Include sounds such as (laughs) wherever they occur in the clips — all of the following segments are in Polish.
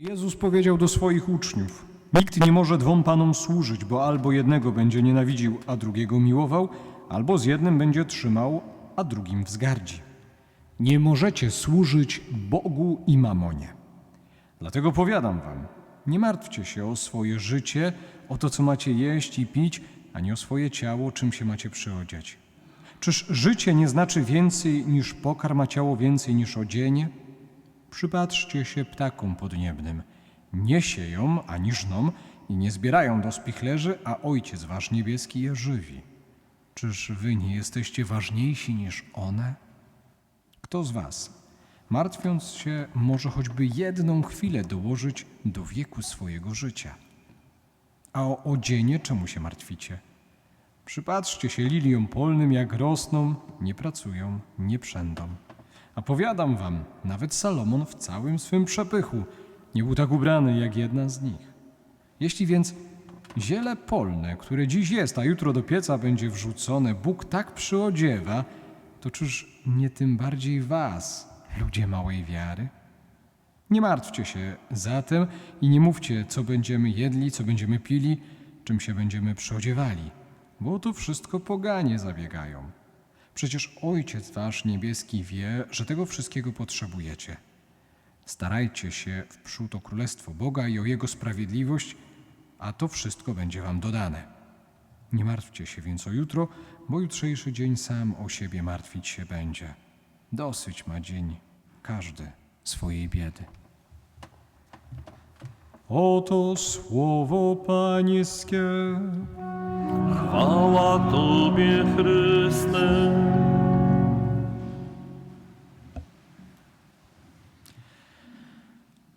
Jezus powiedział do swoich uczniów: Nikt nie może dwom panom służyć, bo albo jednego będzie nienawidził, a drugiego miłował, albo z jednym będzie trzymał, a drugim wzgardzi. Nie możecie służyć Bogu i mamonie. Dlatego powiadam wam: nie martwcie się o swoje życie, o to, co macie jeść i pić, ani o swoje ciało, czym się macie przyodziać. Czyż życie nie znaczy więcej niż pokarm, a ciało więcej niż odzienie? Przypatrzcie się ptakom podniebnym. Nie sieją ani żną i nie zbierają do spichlerzy, a Ojciec Wasz niebieski je żywi. Czyż wy nie jesteście ważniejsi niż one? Kto z Was, martwiąc się, może choćby jedną chwilę dołożyć do wieku swojego życia? A o odzienie czemu się martwicie? Przypatrzcie się liliom polnym, jak rosną, nie pracują, nie przędą. A powiadam wam, nawet Salomon w całym swym przepychu nie był tak ubrany jak jedna z nich. Jeśli więc ziele polne, które dziś jest, a jutro do pieca będzie wrzucone, Bóg tak przyodziewa, to czyż nie tym bardziej was, ludzie małej wiary? Nie martwcie się zatem i nie mówcie, co będziemy jedli, co będziemy pili, czym się będziemy przyodziewali, bo to wszystko poganie zabiegają. Przecież Ojciec Wasz niebieski wie, że tego wszystkiego potrzebujecie. Starajcie się wprzód o Królestwo Boga i o Jego sprawiedliwość, a to wszystko będzie Wam dodane. Nie martwcie się więc o jutro, bo jutrzejszy dzień sam o siebie martwić się będzie. Dosyć ma dzień każdy swojej biedy. Oto słowo Pańskie. Chwała Tobie, Chryste.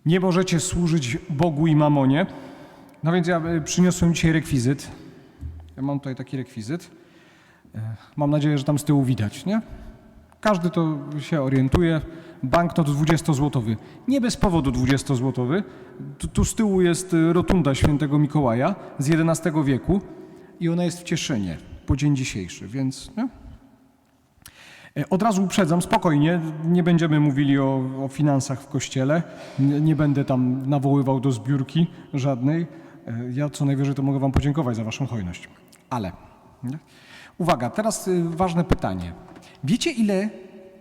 Nie możecie służyć Bogu i mamonie. No więc ja e, przyniosłem dzisiaj rekwizyt. Ja mam tutaj taki rekwizyt. E, Mam nadzieję, że tam z tyłu widać, nie? Każdy to się orientuje. Banknot 20-złotowy. Nie bez powodu 20-złotowy. Tu, tu z tyłu jest e, rotunda świętego Mikołaja z XI wieku i ona jest w Cieszynie po dzień dzisiejszy, więc... Nie? E, Od razu uprzedzam, spokojnie, nie będziemy mówili o, o finansach w kościele, nie, nie będę tam nawoływał do zbiórki żadnej. E, Ja co najwyżej to mogę Wam podziękować za Waszą hojność. Ale, nie? uwaga, teraz y, ważne pytanie. Wiecie, ile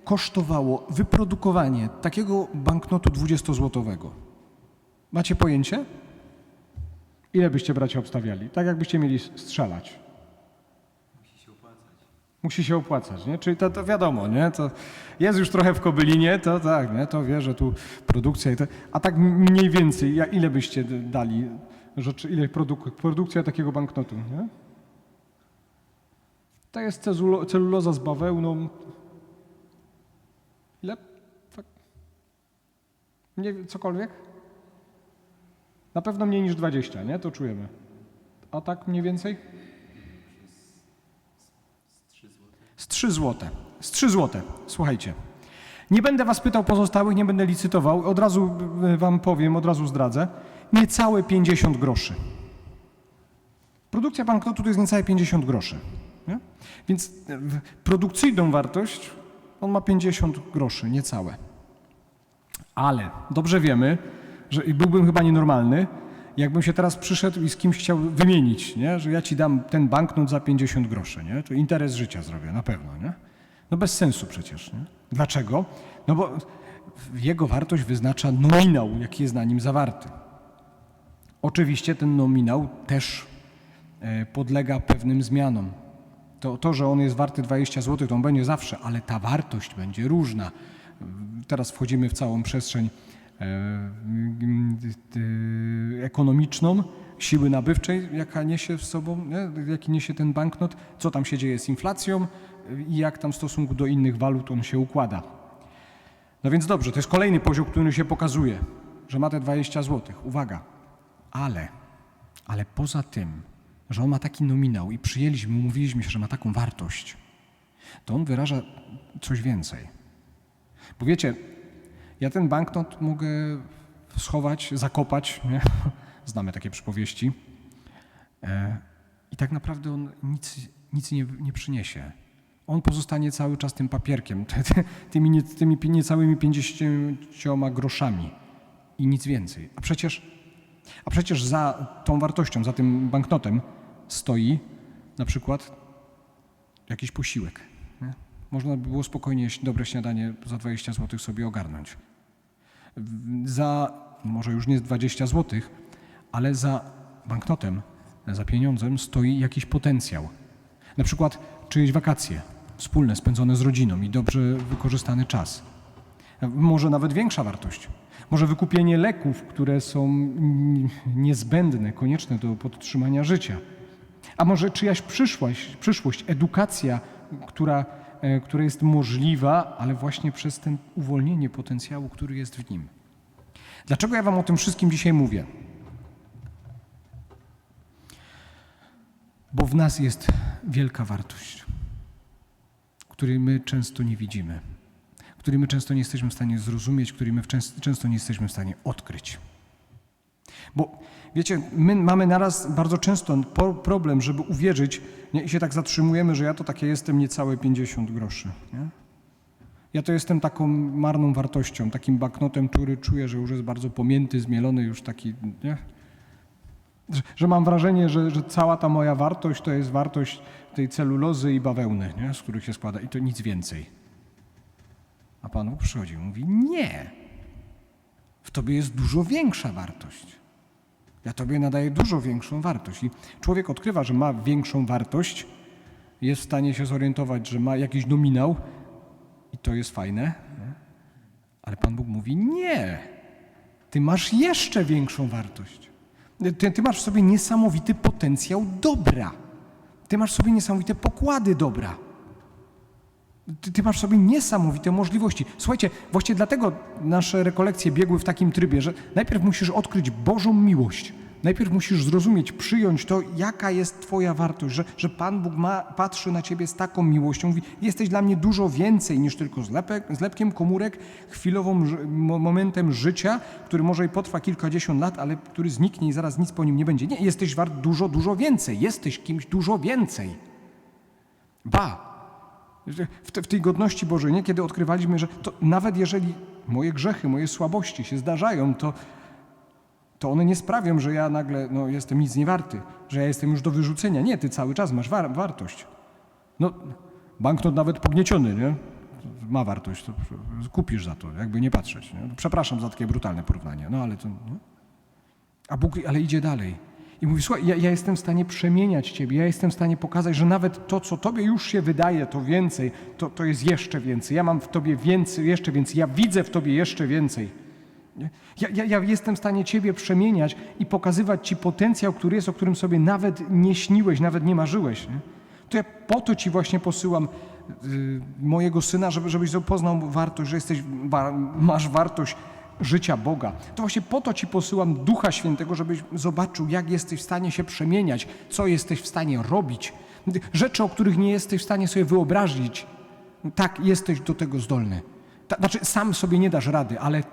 kosztowało wyprodukowanie takiego banknotu 20-złotowego? Macie pojęcie? Ile byście bracia obstawiali? Tak jakbyście mieli strzelać. Musi się opłacać, nie? Czyli to, to wiadomo, nie? To jest już trochę w Kobylinie, to tak, nie? To wie, że tu produkcja i. A tak mniej więcej, ile byście dali rzeczy, ile produk, produkcja takiego banknotu, nie? To jest celuloza z bawełną. Ile? Tak. Nie, cokolwiek? Na pewno mniej niż 20, nie? To czujemy. A tak mniej więcej? Z 3 złote. Z 3 złote. Słuchajcie. Nie będę was pytał pozostałych, nie będę licytował. Od razu wam powiem, od razu zdradzę. Niecałe 50 groszy. Produkcja banknotu to jest niecałe 50 groszy. Nie? Więc w- produkcyjną wartość on ma 50 groszy, niecałe. Ale dobrze wiemy, że byłbym chyba nienormalny, jakbym się teraz przyszedł i z kimś chciał wymienić, nie? że ja ci dam ten banknot za 50 groszy, nie? to interes życia zrobię, na pewno. Nie? No bez sensu przecież. Nie? Dlaczego? No bo jego wartość wyznacza nominał, jaki jest na nim zawarty. Oczywiście ten nominał też e, podlega pewnym zmianom. To, to, że on jest warty 20 zł, to on będzie zawsze, ale ta wartość będzie różna. Teraz wchodzimy w całą przestrzeń ekonomiczną, siły nabywczej, jaka niesie w sobą, nie? jaki niesie ten banknot, co tam się dzieje z inflacją y, i jak tam w stosunku do innych walut on się układa. No więc dobrze, to jest kolejny poziom, który się pokazuje, że ma te 20 zł. Uwaga, ale, ale poza tym, że on ma taki nominał i przyjęliśmy, mówiliśmy że ma taką wartość, to on wyraża coś więcej. Bo wiecie, ja ten banknot mogę schować, zakopać, nie? (laughs) znamy takie przypowieści, e, i tak naprawdę on nic, nic nie, nie przyniesie. On pozostanie cały czas tym papierkiem, (laughs) tymi, tymi niecałymi 50 groszami. i nic więcej. A przecież, a przecież za tą wartością, za tym banknotem stoi na przykład jakiś posiłek. Można by było spokojnie dobre śniadanie za 20 zł sobie ogarnąć. Za, może już nie 20 zł, ale za banknotem, za pieniądzem stoi jakiś potencjał. Na przykład czyjeś wakacje wspólne, spędzone z rodziną i dobrze wykorzystany czas. Może nawet większa wartość. Może wykupienie leków, które są niezbędne, konieczne do podtrzymania życia. A może czyjaś przyszłość, przyszłość edukacja, która, która jest możliwa, ale właśnie przez ten uwolnienie potencjału, który jest w nim. Dlaczego ja Wam o tym wszystkim dzisiaj mówię? Bo w nas jest wielka wartość, której my często nie widzimy, której my często nie jesteśmy w stanie zrozumieć, której my często nie jesteśmy w stanie odkryć. Bo wiecie, my mamy naraz bardzo często problem, żeby uwierzyć nie? i się tak zatrzymujemy, że ja to takie jestem niecałe 50 groszy. Nie? Ja to jestem taką marną wartością, takim banknotem, który czuję, że już jest bardzo pomięty, zmielony, już taki, nie? Że, że mam wrażenie, że, że cała ta moja wartość to jest wartość tej celulozy i bawełny, nie? z których się składa i to nic więcej. A Pan przychodzi i mówi, nie, w Tobie jest dużo większa wartość. Ja Tobie nadaję dużo większą wartość. I człowiek odkrywa, że ma większą wartość, jest w stanie się zorientować, że ma jakiś nominał i to jest fajne. Ale Pan Bóg mówi: Nie, Ty masz jeszcze większą wartość. Ty, ty masz w sobie niesamowity potencjał dobra. Ty masz w sobie niesamowite pokłady dobra. Ty, ty masz w sobie niesamowite możliwości. Słuchajcie, właśnie dlatego nasze rekolekcje biegły w takim trybie, że najpierw musisz odkryć Bożą miłość. Najpierw musisz zrozumieć, przyjąć to, jaka jest Twoja wartość, że, że Pan Bóg ma, patrzy na Ciebie z taką miłością. Mówi, jesteś dla mnie dużo więcej niż tylko zlepek, zlepkiem komórek, chwilowym momentem życia, który może i potrwa kilkadziesiąt lat, ale który zniknie i zaraz nic po nim nie będzie. Nie, jesteś wart dużo, dużo więcej. Jesteś kimś dużo więcej. Ba, w, te, w tej godności Bożej, nie? kiedy odkrywaliśmy, że nawet jeżeli moje grzechy, moje słabości się zdarzają, to, to one nie sprawią, że ja nagle no, jestem nic nie warty, że ja jestem już do wyrzucenia. Nie, ty cały czas masz war, wartość. No, banknot nawet pognieciony, nie? Ma wartość, to kupisz za to, jakby nie patrzeć. Nie? Przepraszam za takie brutalne porównanie, no ale to... No. A Bóg, ale idzie dalej. I mówi, słuchaj, ja, ja jestem w stanie przemieniać Ciebie, ja jestem w stanie pokazać, że nawet to, co Tobie już się wydaje, to więcej, to, to jest jeszcze więcej. Ja mam w Tobie więcej, jeszcze więcej, ja widzę w Tobie jeszcze więcej. Ja, ja, ja jestem w stanie Ciebie przemieniać i pokazywać Ci potencjał, który jest, o którym sobie nawet nie śniłeś, nawet nie marzyłeś. Nie? To ja po to Ci właśnie posyłam y, mojego syna, żeby, żebyś poznał wartość, że jesteś, masz wartość życia Boga. To właśnie po to Ci posyłam Ducha Świętego, żebyś zobaczył, jak jesteś w stanie się przemieniać, co jesteś w stanie robić. Rzeczy, o których nie jesteś w stanie sobie wyobrazić. Tak, jesteś do tego zdolny. Ta, znaczy, sam sobie nie dasz rady, ale,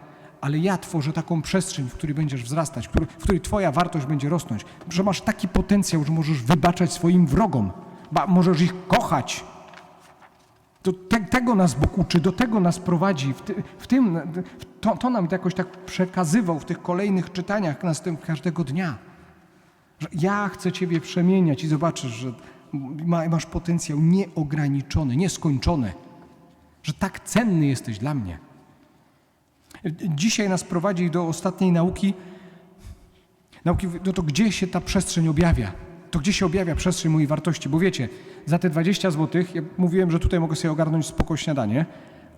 ale ja tworzę taką przestrzeń, w której będziesz wzrastać, w której, w której Twoja wartość będzie rosnąć, że masz taki potencjał, że możesz wybaczać swoim wrogom, ba, możesz ich kochać. Te, tego nas Bóg uczy, do tego nas prowadzi. W, ty, w tym, w to, to nam jakoś tak przekazywał w tych kolejnych czytaniach następ każdego dnia. Że ja chcę Ciebie przemieniać i zobaczysz, że ma, masz potencjał nieograniczony, nieskończony, że tak cenny jesteś dla mnie. Dzisiaj nas prowadzi do ostatniej nauki. Nauki, no to gdzie się ta przestrzeń objawia? To gdzie się objawia przestrzeń mojej wartości? Bo wiecie, za te 20 zł, ja mówiłem, że tutaj mogę sobie ogarnąć spoko śniadanie,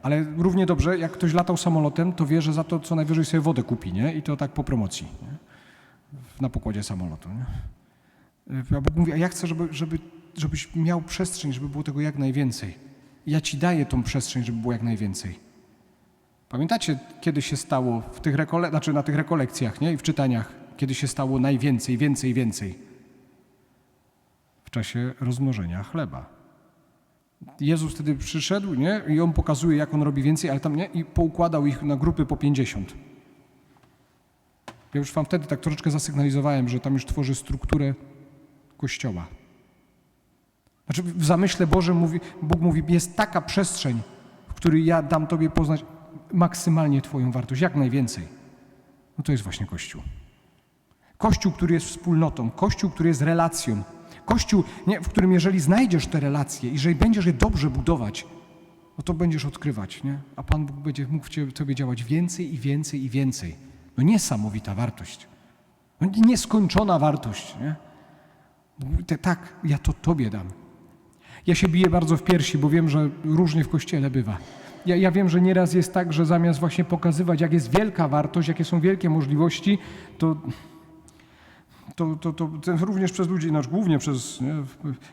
ale równie dobrze, jak ktoś latał samolotem, to wie, że za to co najwyżej sobie wodę kupi, nie? I to tak po promocji, nie? na pokładzie samolotu. Nie? A Bóg mówi, a ja chcę, żeby, żeby, żebyś miał przestrzeń, żeby było tego jak najwięcej. Ja Ci daję tą przestrzeń, żeby było jak najwięcej. Pamiętacie, kiedy się stało w tych rekole- znaczy na tych rekolekcjach nie? i w czytaniach, kiedy się stało najwięcej, więcej, więcej? Czasie rozmnożenia chleba. Jezus wtedy przyszedł nie? i On pokazuje, jak On robi więcej, ale tam nie? i poukładał ich na grupy po 50. Ja już Wam wtedy tak troszeczkę zasygnalizowałem, że tam już tworzy strukturę Kościoła. Znaczy w zamyśle Bożym mówi, Bóg mówi, jest taka przestrzeń, w której ja dam Tobie poznać maksymalnie Twoją wartość, jak najwięcej. No to jest właśnie Kościół. Kościół, który jest wspólnotą, Kościół, który jest relacją. Kościół, nie, w którym jeżeli znajdziesz te relacje, jeżeli będziesz je dobrze budować, no to będziesz odkrywać, nie? A Pan Bóg będzie mógł w Tobie działać więcej i więcej i więcej. No niesamowita wartość. No nieskończona wartość, nie? Tak, ja to Tobie dam. Ja się biję bardzo w piersi, bo wiem, że różnie w Kościele bywa. Ja, ja wiem, że nieraz jest tak, że zamiast właśnie pokazywać, jak jest wielka wartość, jakie są wielkie możliwości, to to, to, to, również przez ludzi, znaczy głównie przez nie,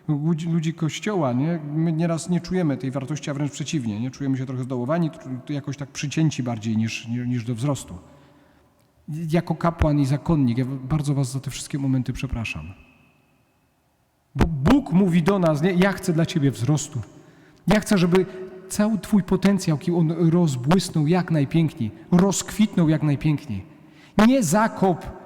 ludzi, ludzi Kościoła, nie, my nieraz nie czujemy tej wartości, a wręcz przeciwnie, nie czujemy się trochę zdołowani, jakoś tak przycięci bardziej niż, niż, niż do wzrostu. Jako kapłan i zakonnik, ja bardzo was za te wszystkie momenty przepraszam. Bo Bóg mówi do nas, nie, ja chcę dla ciebie wzrostu. Ja chcę, żeby cały twój potencjał, jaki on rozbłysnął jak najpiękniej, rozkwitnął jak najpiękniej. Nie zakop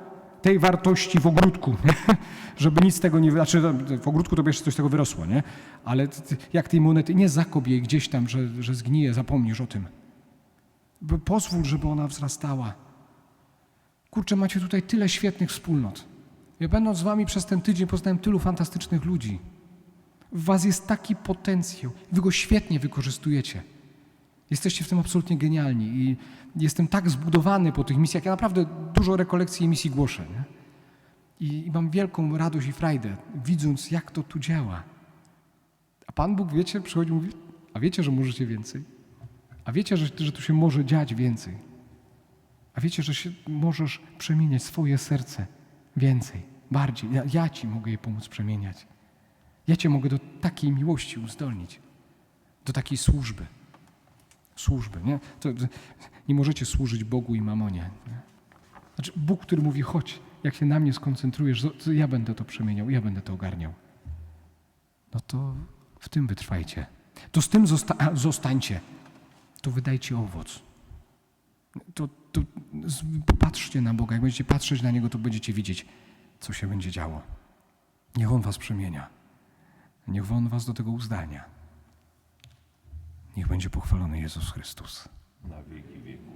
tej wartości w ogródku, (laughs) żeby nic z tego nie... Znaczy w ogródku to jeszcze coś z tego wyrosło, nie? Ale jak tej monety, nie zakop jej gdzieś tam, że, że zgnije, zapomnisz o tym. Pozwól, żeby ona wzrastała. Kurczę, macie tutaj tyle świetnych wspólnot. Ja będąc z wami przez ten tydzień poznałem tylu fantastycznych ludzi. W was jest taki potencjał. Wy go świetnie wykorzystujecie. Jesteście w tym absolutnie genialni i jestem tak zbudowany po tych misjach. Ja naprawdę dużo rekolekcji i misji głoszę. Nie? I, I mam wielką radość i frajdę, widząc, jak to tu działa. A Pan Bóg, wiecie, przychodzi i mówi, a wiecie, że możecie więcej? A wiecie, że, że tu się może dziać więcej? A wiecie, że się możesz przemieniać swoje serce więcej, bardziej. Ja, ja Ci mogę je pomóc przemieniać. Ja Cię mogę do takiej miłości uzdolnić, do takiej służby. Służby, nie? To, nie możecie służyć Bogu i mamonie. Nie? Znaczy, Bóg, który mówi, chodź, jak się na mnie skoncentrujesz, ja będę to przemieniał, ja będę to ogarniał. No to w tym wytrwajcie. To z tym zosta- zostańcie. To wydajcie owoc. To, to popatrzcie na Boga. Jak będziecie patrzeć na Niego, to będziecie widzieć, co się będzie działo. Niech On was przemienia. Niech On was do tego uzdalnia. Niech będzie pochwalony Jezus Chrystus. Na wieki wieku.